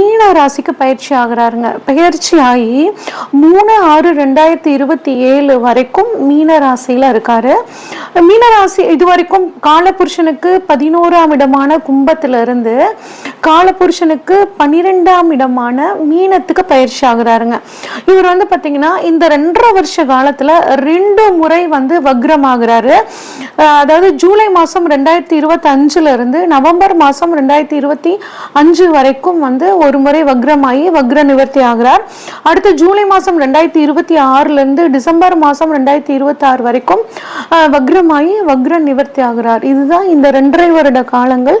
மீன ராசிக்கு பயிற்சி ஆகிறாருங்க. பயிற்சி ஆகி மூணு ஆறு ரெண்டாயிரத்தி இருபத்தி ஏழு வரைக்கும் மீன ராசியில இருக்காரு. மீன ராசி இது வரைக்கும் காலபுருஷனுக்கு பதினோராம் இடமான கும்பத்துல இருந்து காலபுருஷனுக்கு பன்னிரெண்டாம் இடமான மீனத்துக்கு பயிற்சி ஆகுறாருங்க இவர் வந்து பார்த்தீங்கன்னா இந்த ரெண்டரை வருஷ காலத்தில் ரெண்டு முறை வந்து வக்ரம் அதாவது ஜூலை மாதம் ரெண்டாயிரத்தி இருபத்தஞ்சில் இருந்து நவம்பர் மாதம் ரெண்டாயிரத்தி இருபத்தி அஞ்சு வரைக்கும் வந்து ஒரு முறை வக்ரமாகி வக்ர நிவர்த்தி ஆகிறார். அடுத்து ஜூலை மாதம் ரெண்டாயிரத்தி இருபத்தி ஆறுலேருந்து டிசம்பர் மாதம் ரெண்டாயிரத்தி இருபத்தி ஆறு வரைக்கும் வக்ரமாகி வக்ர நிவர்த்தி ஆகிறார். இதுதான் இந்த ரெண்டரை வருட காலங்கள்.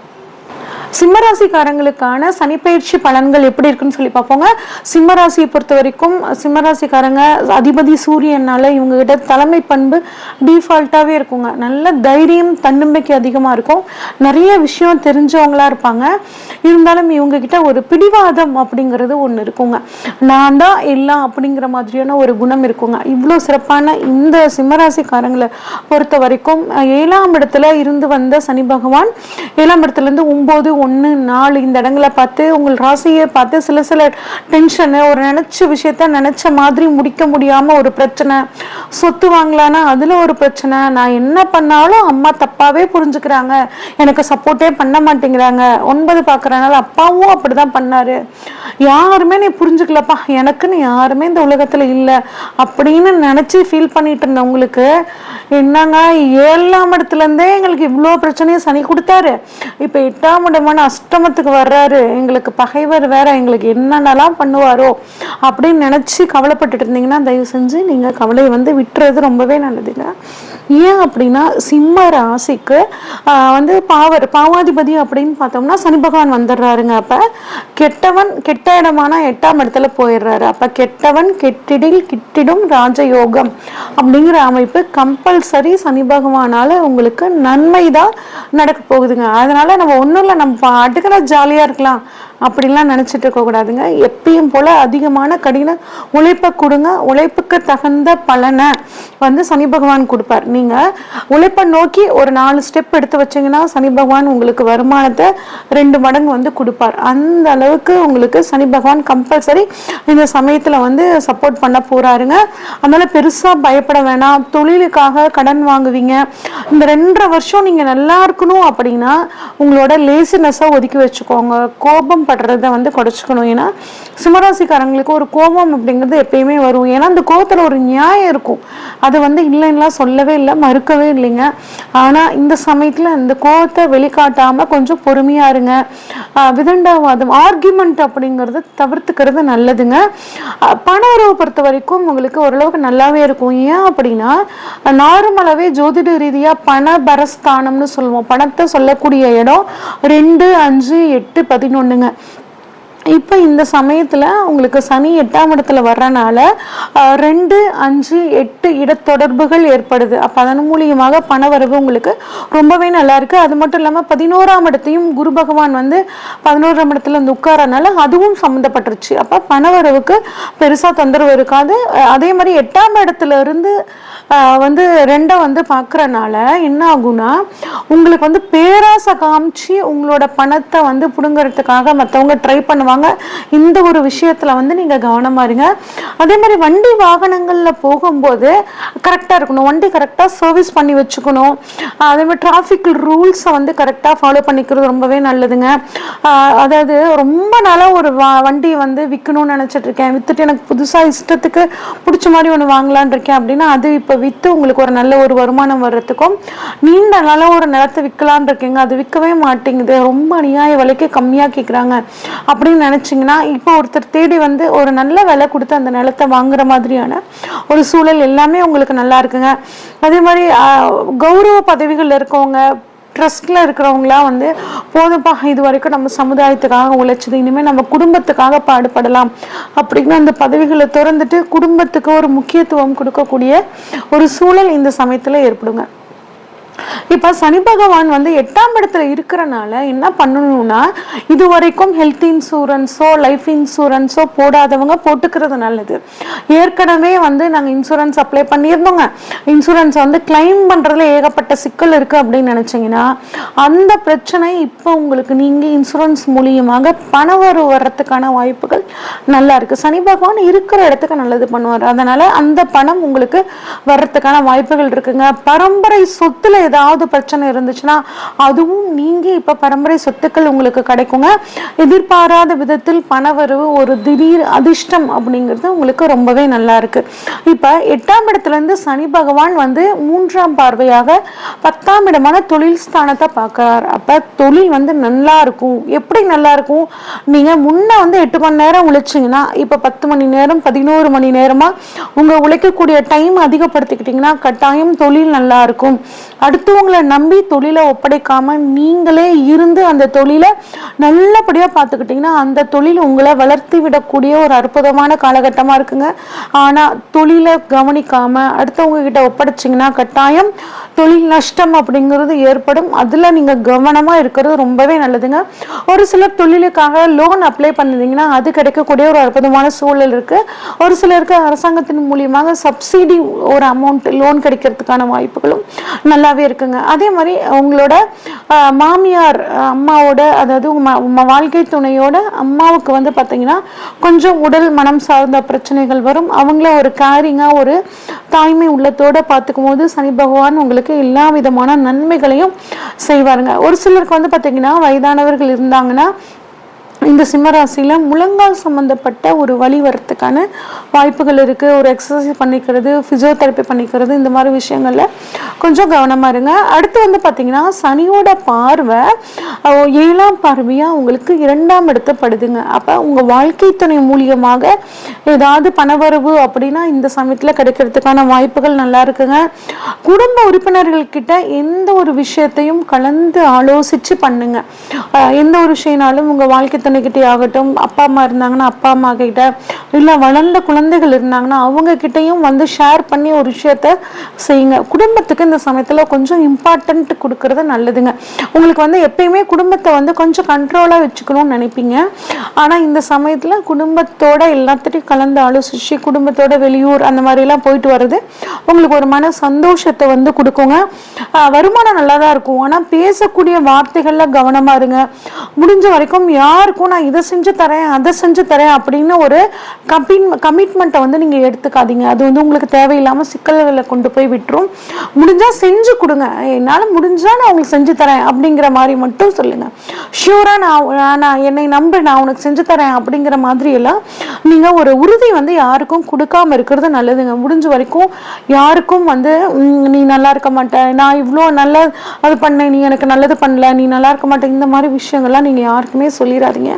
சிம்மராசிக்காரங்களுக்கான சனிப்பயிற்சி பலன்கள் எப்படி இருக்குன்னு சொல்லி பார்ப்போங்க. சிம்மராசியை பொறுத்த வரைக்கும் சிம்மராசிக்காரங்க அதிபதி சூரியனால இவங்க கிட்ட தலைமை பண்பு டிஃபால்ட்டாகவே இருக்குங்க. நல்ல தைரியம் தன்னம்பிக்கை அதிகமாக இருக்கும். நிறைய விஷயம் தெரிஞ்சவங்களா இருப்பாங்க. இருந்தாலும் இவங்க கிட்ட ஒரு பிடிவாதம் அப்படிங்கிறது ஒன்று இருக்குங்க. நான் தான் எல்லாம் அப்படிங்கிற மாதிரியான ஒரு குணம் இருக்குங்க. இவ்வளோ சிறப்பான இந்த சிம்மராசிக்காரங்களை பொறுத்த வரைக்கும் ஏழாம் இடத்துல இருந்து வந்த சனி பகவான் ஏழாம் இடத்துலேருந்து இருந்து ஒன்று நாலு இந்த இடங்களை பார்த்து உங்கள் ராசியை பார்த்து சில சில டென்ஷனு ஒரு நினைச்ச விஷயத்த நினைச்ச மாதிரி முடிக்க முடியாம ஒரு பிரச்சனை. சொத்து வாங்கலான்னா அதுல ஒரு பிரச்சனை. நான் என்ன பண்ணாலும் அம்மா தப்பாவே புரிஞ்சுக்கிறாங்க. எனக்கு சப்போர்ட்டே பண்ண மாட்டேங்கிறாங்க. ஒன்பது பார்க்குறனால அப்பாவும் அப்படிதான் பண்ணாரு. யாருமே நீ புரிஞ்சுக்கலப்பா. எனக்குன்னு யாருமே இந்த உலகத்துல இல்லை. அப்படின்னு நினைச்சு ஃபீல் பண்ணிட்டு இருந்தவங்களுக்கு என்னங்க ஏழாம் இடத்துலேருந்தே எங்களுக்கு இவ்வளோ பிரச்சனையும் சனி கொடுத்தாரு. இப்போ எட்டாம் இடமான அஷ்டமத்துக்கு வர்றாரு. எங்களுக்கு பகைவர் வேற எங்களுக்கு என்னென்னலாம் பண்ணுவாரோ அப்படின்னு நினச்சி கவலைப்பட்டுட்டு இருந்தீங்கன்னா தயவு செஞ்சு நீங்கள் கவலையை வந்து விட்டுறது ரொம்பவே நல்லதுங்க. ஏன் அப்படின்னா சிம்ம ராசிக்கு ஆஹ், வந்து பாவர் பாவாதிபதி அப்படின்னு பார்த்தோம்னா சனி பகவான் வந்துடுறாருங்க அப்போ. கெட்டவன் கெட்ட இடமான எட்டாம் இடத்துல போயிடுறாரு. அப்போ கெட்டவன் கெட்டிடில் கிட்டிடும் ராஜயோகம் அப்படிங்கிற அமைப்பு கம்பல்சரி சனி பகவானால் உங்களுக்கு நன்மை தான் நடக்க போகுதுங்க. அதனால நம்ம ஒன்றும் இல்லை நம்ம பாட்டுக்கு ஜாலியாக இருக்கலாம். அப்படிலாம் நினச்சிட்டு இருக்கக்கூடாதுங்க எப்பயும் போல் அதிகமான கடின உழைப்பை கொடுங்க. உழைப்புக்கு தகுந்த பலனை வந்து சனி பகவான் கொடுப்பார். நீங்கள் உழைப்பை நோக்கி ஒரு நாலு ஸ்டெப் எடுத்து வச்சீங்கன்னா சனி பகவான் உங்களுக்கு வருமானத்தை ரெண்டு மடங்கு வந்து கொடுப்பார். அந்த அளவுக்கு உங்களுக்கு சனி பகவான் கம்பல்சரி இந்த சமயத்தில் வந்து சப்போர்ட் பண்ண போகிறாருங்க அதனால் பெருசாக பயப்பட வேணாம். தொழிலுக்காக கடன் வாங்குவீங்க. இந்த ரெண்டரை வருஷம் நீங்கள் நல்லா இருக்கணும் அப்படின்னா உங்களோட லேசினஸை ஒதுக்கி வச்சுக்கோங்க. கோபம் கஷ்டப்படுறத வந்து குறைச்சிக்கணும். ஏன்னா சிம்மராசிக்காரங்களுக்கு ஒரு கோபம் அப்படிங்கிறது எப்பயுமே வரும். ஏன்னா அந்த கோபத்தில் ஒரு நியாயம் இருக்கும். அது வந்து இல்லைன்னா சொல்லவே இல்லை மறுக்கவே இல்லைங்க. ஆனால் இந்த சமயத்தில் இந்த கோபத்தை வெளிக்காட்டாமல் கொஞ்சம் பொறுமையாக இருங்க. விதண்டாவாதம் ஆர்கியூமெண்ட் அப்படிங்கிறத தவிர்த்துக்கிறது நல்லதுங்க. பண உறவை பொறுத்த வரைக்கும் உங்களுக்கு ஓரளவுக்கு நல்லாவே இருக்கும். ஏன் அப்படின்னா நார்மலாகவே ஜோதிட ரீதியாக பண பரஸ்தானம்னு சொல்லுவோம். பணத்தை சொல்லக்கூடிய இடம் ரெண்டு அஞ்சு எட்டு பதினொன்றுங்க இப்போ இந்த சமயத்தில் உங்களுக்கு சனி எட்டாம் இடத்துல வர்றனால ரெண்டு அஞ்சு எட்டு இடத்தொடர்புகள் ஏற்படுது. அப்போ அதன் மூலியமாக பணவரவு உங்களுக்கு ரொம்பவே நல்லா இருக்கு. அது மட்டும் இல்லாமல் பதினோராம் இடத்தையும் குரு பகவான் வந்து பதினோராம் இடத்துல வந்து உட்காரனால அதுவும் சம்மந்தப்பட்டுருச்சு அப்போ பணவரவுக்கு பெருசாக தொந்தரவு இருக்காது. அதே மாதிரி எட்டாம் இடத்துல இருந்து வந்து ரெண்டை வந்து பார்க்குறனால என்ன ஆகும்னா உங்களுக்கு வந்து பேராசை காமிச்சு உங்களோட பணத்தை வந்து பிடுங்கறதுக்காக மற்றவங்க ட்ரை பண்ணுவாங்க. இந்த ஒரு விஷயத்துல வந்து நீங்க கவனமா இருங்க. அதே மாதிரி வண்டி வாகனங்கள்ல போகும்போது கரெக்டா இருக்கணும். வண்டி கரெக்டா சர்வீஸ் பண்ணி வச்சுக்கணும். அதே மாதிரி டிராஃபிக் ரூல்ஸை வந்து கரெக்டா ஃபாலோ பண்ணிக்கிறது ரொம்பவே நல்லதுங்க. அதாவது ரொம்ப நாளா ஒரு வண்டியை வந்து விற்கணும்னு நினைச்சிட்டு இருக்கேன். வித்துட்டு எனக்கு புதுசா இஷ்டத்துக்கு பிடிச்ச மாதிரி ஒன்று வாங்கலாம்னு இருக்கேன் அப்படின்னா அது இப்போ விற்று உங்களுக்கு ஒரு நல்ல ஒரு வருமானம் வர்றதுக்கும் நீண்ட நாளாக ஒரு நிலத்தை விற்கலான்னு இருக்கீங்க. அது விற்கவே மாட்டேங்குது. ரொம்ப அநியாய விலைக்கு கம்மியாக கேட்குறாங்க அப்படின்னு நினச்சிங்கன்னா இப்போ ஒருத்தர் தேடி வந்து ஒரு நல்ல விலை கொடுத்து அந்த நிலத்தை வாங்குற மாதிரியான ஒரு சூழல் எல்லாமே உங்களுக்கு நல்லா இருக்குங்க. அதே மாதிரி கௌரவ பதவிகள் இருக்கவங்க ட்ரஸ்ட்ல இருக்கிறவங்களாம் வந்து போதும்பா இது வரைக்கும் நம்ம சமுதாயத்துக்காக உழைச்சது இனிமேல் நம்ம குடும்பத்துக்காக பாடுபடலாம் அப்படின்னு அந்த பதவிகளை திறந்துட்டு குடும்பத்துக்கு ஒரு முக்கியத்துவம் கொடுக்கக்கூடிய ஒரு சூழல் இந்த சமயத்தில் ஏற்படுங்க. இப்போ சனி பகவான் வந்து எட்டாம் இடத்துல இருக்கிறனால என்ன பண்ணணும்னா இது வரைக்கும் ஹெல்த் இன்சூரன்ஸோ லைஃப் இன்சூரன்ஸோ போடாதவங்க போட்டுக்கிறது நல்லது. ஏற்கனவே வந்து நாங்கள் இன்சூரன்ஸ் அப்ளை பண்ணியிருந்தோங்க. இன்சூரன்ஸ் வந்து கிளைம் பண்ணுறதுல ஏகப்பட்ட சிக்கல் இருக்குது அப்படின்னு நினச்சிங்கன்னா அந்த பிரச்சனை இப்போ உங்களுக்கு நீங்கள் இன்சூரன்ஸ் மூலியமாக பணவரவு வர்றதுக்கான வாய்ப்புகள் நல்லா இருக்குது சனி பகவான் இருக்கிற இடத்துக்கு நல்லது பண்ணுவார். அதனால் அந்த பணம் உங்களுக்கு வர்றதுக்கான வாய்ப்புகள் இருக்குங்க. பரம்பரை சொத்துல ஏதாவது பிரச்சனை இருந்துச்சுன்னா அதுவும் நீங்க இப்ப பரம்பரை சொத்துக்கள் உங்களுக்கு கிடைக்குங்க. எதிர்பாராத விதத்தில் பணவரவு ஒரு திடீர் அதிர்ஷ்டம் அப்படிங்கிறது உங்களுக்கு ரொம்பவே நல்லா இருக்கு. இப்ப எட்டாம் இடத்துல இருந்து சனி பகவான் வந்து மூன்றாம் பார்வையாக பத்தாம் இடமான தொழில் ஸ்தானத்தை பார்க்கறார். அப்ப தொழில் வந்து நல்லா இருக்கும். எப்படி நல்லா இருக்கும்? நீங்க முன்ன வந்து எட்டு மணி நேரம் உழைச்சிங்கன்னா இப்ப பத்து மணி நேரம் பதினோரு மணி நேரமா உங்க உழைக்கக்கூடிய டைம் அதிகப்படுத்திக்கிட்டீங்கன்னா கட்டாயம் தொழில் நல்லா இருக்கும். அடுத்தவங்களை நம்பி தொழிலை ஒப்படைக்காம நீங்களே இருந்து அந்த தொழிலை நல்லபடியா பார்த்துக்கிட்டீங்கன்னா அந்த தொழில் உங்களை வளர்த்து விடக்கூடிய ஒரு அற்புதமான காலகட்டமா இருக்குங்க. ஆனா தொழிலை கவனிக்காம அடுத்தவங்க கிட்ட ஒப்படைச்சிங்கன்னா கட்டாயம் தொழில் நஷ்டம் அப்படிங்கிறது ஏற்படும். அதில் நீங்கள் கவனமாக இருக்கிறது ரொம்பவே நல்லதுங்க. ஒரு சிலர் தொழிலுக்காக லோன் அப்ளை பண்ணிருந்தீங்கன்னா அது கிடைக்கக்கூடிய ஒரு அற்புதமான சூழல் இருக்குது ஒரு சிலருக்கு அரசாங்கத்தின் மூலியமாக சப்சிடி ஒரு அமௌண்ட் லோன் கிடைக்கிறதுக்கான வாய்ப்புகளும் நல்லாவே இருக்குங்க. அதே மாதிரி உங்களோட மாமியார் அம்மாவோட அதாவது உங்கள் வாழ்க்கை துணையோட அம்மாவுக்கு வந்து பார்த்தீங்கன்னா கொஞ்சம் உடல் மனம் சார்ந்த பிரச்சனைகள் வரும். அவங்கள ஒரு கேரிங்காக ஒரு தாய்மை உள்ளத்தோடு பார்த்துக்கும் போது சனி பகவான் உங்களுக்கு எல்லா விதமான நன்மைகளையும் செய்வாருங்க. ஒரு சிலருக்கு வந்து பார்த்தீங்கன்னா வயதானவர்கள் இருந்தாங்கன்னா இந்த சிம்மராசியில் முழங்கால் சம்மந்தப்பட்ட ஒரு வழி வரத்துக்கான வாய்ப்புகள் இருக்குது ஒரு எக்ஸசைஸ் பண்ணிக்கிறது ஃபிசியோதெரப்பி பண்ணிக்கிறது இந்த மாதிரி விஷயங்களில் கொஞ்சம் கவனமாக இருங்க. அடுத்து வந்து பார்த்தீங்கன்னா சனியோட பார்வை ஏழாம் பார்வையாக உங்களுக்கு இரண்டாம் இடத்தப்படுதுங்க அப்போ உங்கள் வாழ்க்கை துணை மூலியமாக ஏதாவது பணவரவு அப்படின்னா இந்த சமயத்தில் கிடைக்கிறதுக்கான வாய்ப்புகள் நல்லா இருக்குங்க. குடும்ப உறுப்பினர்கள்கிட்ட எந்த ஒரு விஷயத்தையும் கலந்து ஆலோசித்து பண்ணுங்க. எந்த ஒரு விஷயம்னாலும் உங்கள் வாழ்க்கை துணைக்கிட்டே ஆகட்டும். அப்பா அம்மா இருந்தாங்கன்னா அப்பா அம்மா கிட்ட இல்லை வளர்ந்த குழந்தைகள் இருந்தாங்கன்னா அவங்க கிட்டயும் வந்து ஷேர் பண்ணி ஒரு விஷயத்த செய்யுங்க. குடும்பத்துக்கு இந்த சமயத்தில் கொஞ்சம் இம்பார்ட்டன்ட் கொடுக்கறது நல்லதுங்க. உங்களுக்கு வந்து எப்பயுமே குடும்பத்தை வந்து கொஞ்சம் கண்ட்ரோலாக வச்சுக்கணும்னு நினைப்பீங்க. ஆனால் இந்த சமயத்தில் குடும்பத்தோட எல்லாத்திட்டையும் கலந்து ஆலோசிச்சு குடும்பத்தோட வெளியூர் அந்த மாதிரிலாம் போயிட்டு வர்றது உங்களுக்கு ஒரு மன சந்தோஷத்தை வந்து கொடுக்குங்க. வருமானம் நல்லா தான் இருக்கும். ஆனால் பேசக்கூடிய வார்த்தைகளில் கவனமா இருங்க. முடிஞ்ச வரைக்கும் யாருக்கும் நான் இதை செஞ்சு தரேன் அதை செஞ்சு தரேன் அப்படின்னு ஒரு கமிட் ட்ரீட்மெண்ட்டை வந்து நீங்கள் எடுத்துக்காதீங்க. அது வந்து உங்களுக்கு தேவையில்லாமல் சிக்கல்களை கொண்டு போய் விட்டுரும். முடிஞ்சால் செஞ்சு கொடுங்க. என்னால் முடிஞ்சால் நான் உங்களுக்கு செஞ்சு தரேன் அப்படிங்கிற மாதிரி மட்டும் சொல்லுங்க. ஷூராக நான் நான் என்னை நம்பு நான் உனக்கு செஞ்சு தரேன் அப்படிங்கிற மாதிரியெல்லாம் நீங்கள் ஒரு உறுதி வந்து யாருக்கும் கொடுக்காம இருக்கிறது நல்லதுங்க. முடிஞ்ச வரைக்கும் யாருக்கும் வந்து நீ நல்லா இருக்க மாட்ட. நான் இவ்வளோ நல்ல அது பண்ணேன். நீ எனக்கு நல்லது பண்ணல. நீ நல்லா இருக்க மாட்டேன் இந்த மாதிரி விஷயங்கள்லாம் நீங்கள் யாருக்குமே சொல்லிடாதீங்க.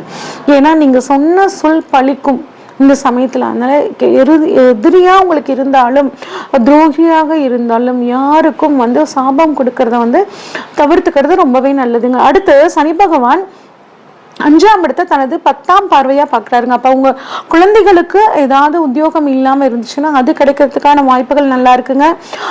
ஏன்னா நீங்கள் சொன்ன சொல் பழிக்கும். இந்த சமயத்துல. அதனால கெ- எரு- எதிரியா உங்களுக்கு இருந்தாலும் துரோகியாக இருந்தாலும் யாருக்கும் வந்து சாபம் கொடுக்கறத வந்து தவிர்த்துக்கிறது ரொம்பவே நல்லதுங்க. அடுத்து சனி பகவான் அஞ்சாம் இடத்தை தனது பத்தாம் பார்வையாக பார்க்குறாருங்க. அப்போ அவங்க குழந்தைகளுக்கு ஏதாவது உத்தியோகம் இல்லாமல் இருந்துச்சுன்னா அது கிடைக்கிறதுக்கான வாய்ப்புகள் நல்லா இருக்குங்க.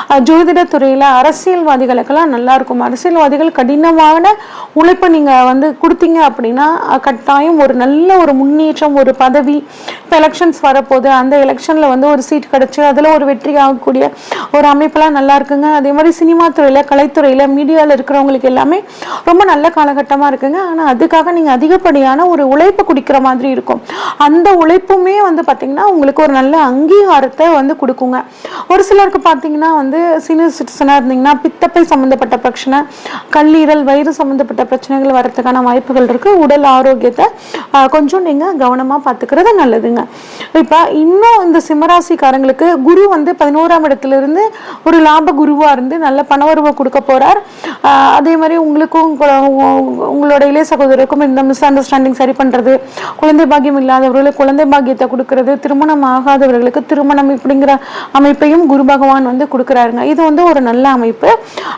அஹ் துறையில் அரசியல்வாதிகளுக்கெல்லாம் நல்லா இருக்கும். அரசியல்வாதிகள் கடினமான உழைப்பை நீங்கள் வந்து கொடுத்தீங்க அப்படின்னா கட்டாயம் ஒரு நல்ல ஒரு முன்னேற்றம் ஒரு பதவி இப்போ எலெக்ஷன்ஸ் வரப்போகுது. அந்த எலெக்ஷனில் வந்து ஒரு சீட் கிடச்சி அதில் ஒரு வெற்றி ஆகக்கூடிய ஒரு அமைப்பெல்லாம் நல்லா இருக்குங்க. அதே மாதிரி சினிமா துறையில் கலைத்துறையில் மீடியாவில் இருக்கிறவங்களுக்கு எல்லாமே ரொம்ப நல்ல காலகட்டமாக இருக்குங்க. ஆனால் அதுக்காக நீங்கள் அதிகப்படியான ஒரு உழைப்பு குடிக்கிற மாதிரி இருக்கும். அந்த உழைப்புமே வந்து பார்த்திங்கன்னா உங்களுக்கு ஒரு நல்ல அங்கீகாரத்தை வந்து கொடுக்குங்க. ஒரு சிலருக்கு பார்த்தீங்கன்னா வந்து சீனியர் சிட்டிசனாக இருந்தீங்கன்னா பித்தப்பை சம்மந்தப்பட்ட பிரச்சனை கல்லீரல் வயிறு சம்மந்தப்பட்ட பிரச்சனைகள் வரதுக்கான வாய்ப்புகள் இருக்குது உடல் ஆரோக்கியத்தை கொஞ்சம் நீங்கள் கவனமாக பார்த்துக்கிறது நல்லதுங்க. இப்போ இன்னும் இந்த சிம்மராசிக்காரங்களுக்கு குரு வந்து பதினோராம் இடத்துல இருந்து ஒரு லாப குருவாக இருந்து நல்ல பணவரவை கொடுக்க போகிறார் அதே மாதிரி உங்களுக்கும் உங்க- உங்களோட இளைய சகோதரருக்கும் இந்த மிஸ் அண்டர்ஸ்டாண்டிங் சரி பண்ணுறது குழந்தை பாக்கியம் இல்லாதவர்களுக்கு குழந்தை பாக்கியத்தை கொடுக்கறது திருமணம் ஆகாதவர்களுக்கு திருமணம் இப்படிங்கிற அமைப்பையும் குரு பகவான் வந்து கொடுக்குறாருங்க. இது வந்து ஒரு நல்ல அமைப்பு.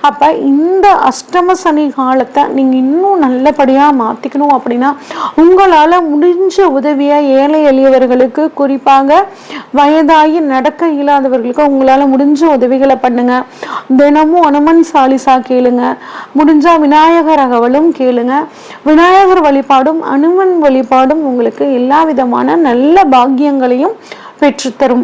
அப்போ இந்த அஷ்டம சனி காலத்தை நீங்கள் இன்னும் நல்லபடியாக மாற்றிக்கணும் அப்படின்னா உங்களால் முடிஞ்ச உதவியை ஏழை எளியவர்களுக்கு குறிப்பாக வயதாகி நடக்க இல்லாதவர்களுக்கு உங்களால் முடிஞ்ச உதவிகளை பண்ணுங்க. தினமும் அனுமன் சாலிசா கேளுங்க. முடிஞ்சா விநாயகர் அகவலும் கேளுங்க. விநாயகர் வழிபாடு வழிபாடும் அனுமன் வழிபாடும் உங்களுக்கு எல்லா விதமான நல்ல பாக்கியங்களையும் பெற்றுத்தரும்.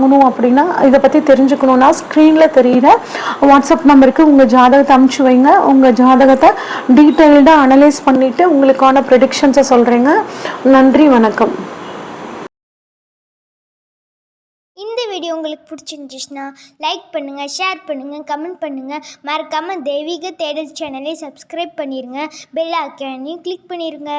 வாங்கணும் அப்படின்னா இதை பற்றி தெரிஞ்சுக்கணுன்னா ஸ்க்ரீனில் தெரியிற வாட்ஸ்அப் நம்பருக்கு உங்கள் ஜாதகத்தை அமுச்சு வைங்க. உங்கள் ஜாதகத்தை டீட்டெயில்டாக அனலைஸ் பண்ணிவிட்டு உங்களுக்கான ப்ரெடிக்ஷன்ஸை சொல்கிறேங்க நன்றி வணக்கம். இந்த வீடியோ உங்களுக்கு பிடிச்சிருந்துச்சுன்னா லைக் பண்ணுங்கள் ஷேர் பண்ணுங்கள் கமெண்ட் பண்ணுங்கள் மறக்காமல் தெய்வீக தேடல் சேனலை சப்ஸ்கிரைப் பண்ணிடுங்க பெல் ஐக்கானையும் கிளிக் பண்ணிடுங்க